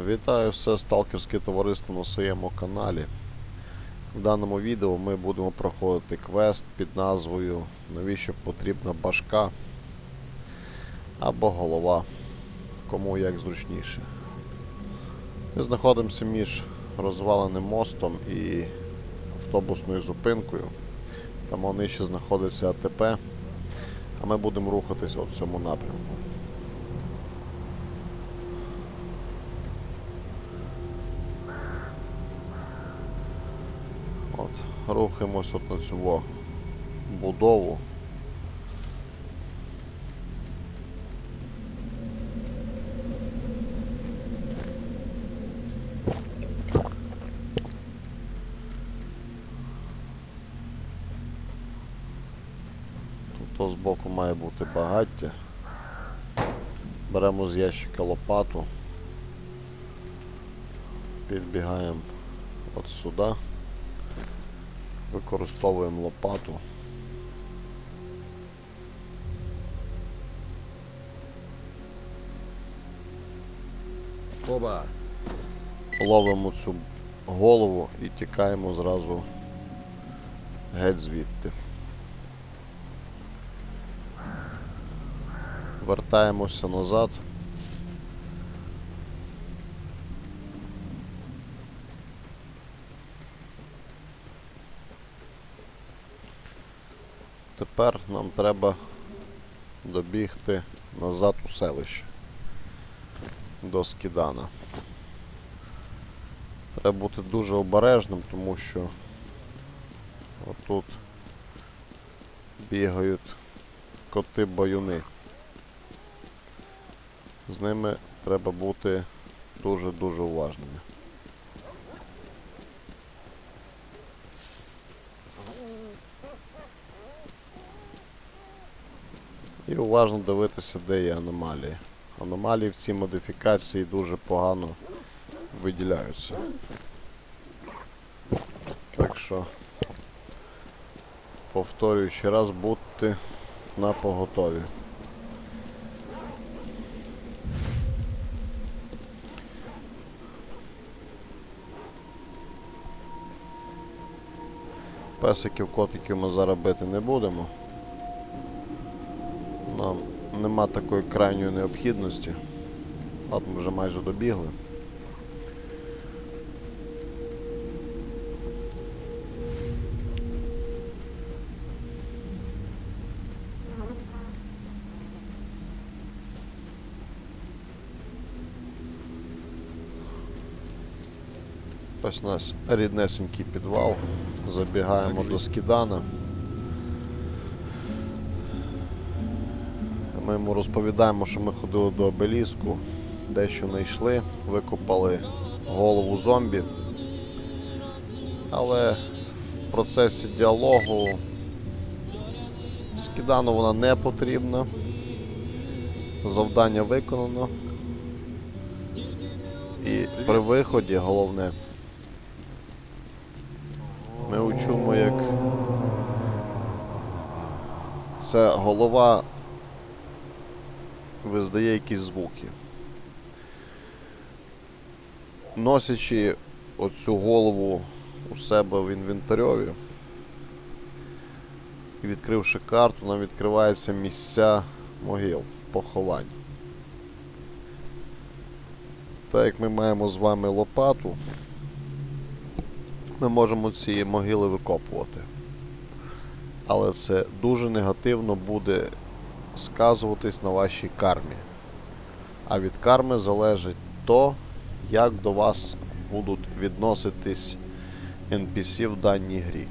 Вітаю все сталкерське товариство на своєму каналі. В даному відео ми будемо проходити квест під назвою Навіщо потрібна башка або голова, кому як зручніше. Ми знаходимося між розваленим мостом і автобусною зупинкою. Там нижче знаходиться АТП, а ми будемо рухатись в цьому напрямку. От на цю будову. То збоку має бути багаття. Беремо з ящика лопату. Підбігаємо от сюди. Використовуємо лопату. Оба. Ловимо цю голову і тікаємо зразу геть звідти. Вертаємося назад. Тепер нам треба добігти назад у селище до Скідана. Треба бути дуже обережним, тому що отут бігають коти-баюни. З ними треба бути дуже-дуже уважними. І уважно дивитися, де є аномалії. Аномалії в цій модифікації дуже погано виділяються. Так що, повторюю ще раз, будьте на поготові. Песиків, котиків ми зараз бити не будемо. Нам нема такої крайньої необхідності. От ми вже майже добігли. Ось у нас ріднесенький підвал. Забігаємо до скидана. Ми йому розповідаємо, що ми ходили до обеліску, дещо знайшли, викопали голову зомбі. Але в процесі діалогу скидану вона не потрібна. Завдання виконано. І при виході головне. Ми учимо, як ця голова виздає якісь звуки. Носячи оцю голову у себе в інвентарьові і відкривши карту, нам відкриваються місця могил, поховань. Так як ми маємо з вами лопату, ми можемо ці могили викопувати. Але це дуже негативно буде сказуватись на вашій кармі. А від карми залежить то, як до вас будуть відноситись NPC в даній грі.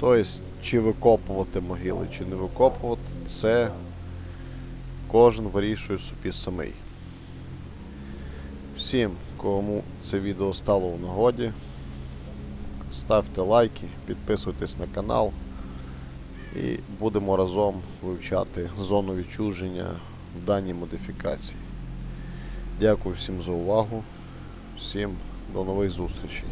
Тобто, чи викопувати могили, чи не викопувати, це кожен вирішує собі самий. Всім, кому це відео стало в нагоді, ставте лайки, підписуйтесь на канал і будемо разом вивчати зону відчуження в даній модифікації. Дякую всім за увагу. Всім до нових зустрічей.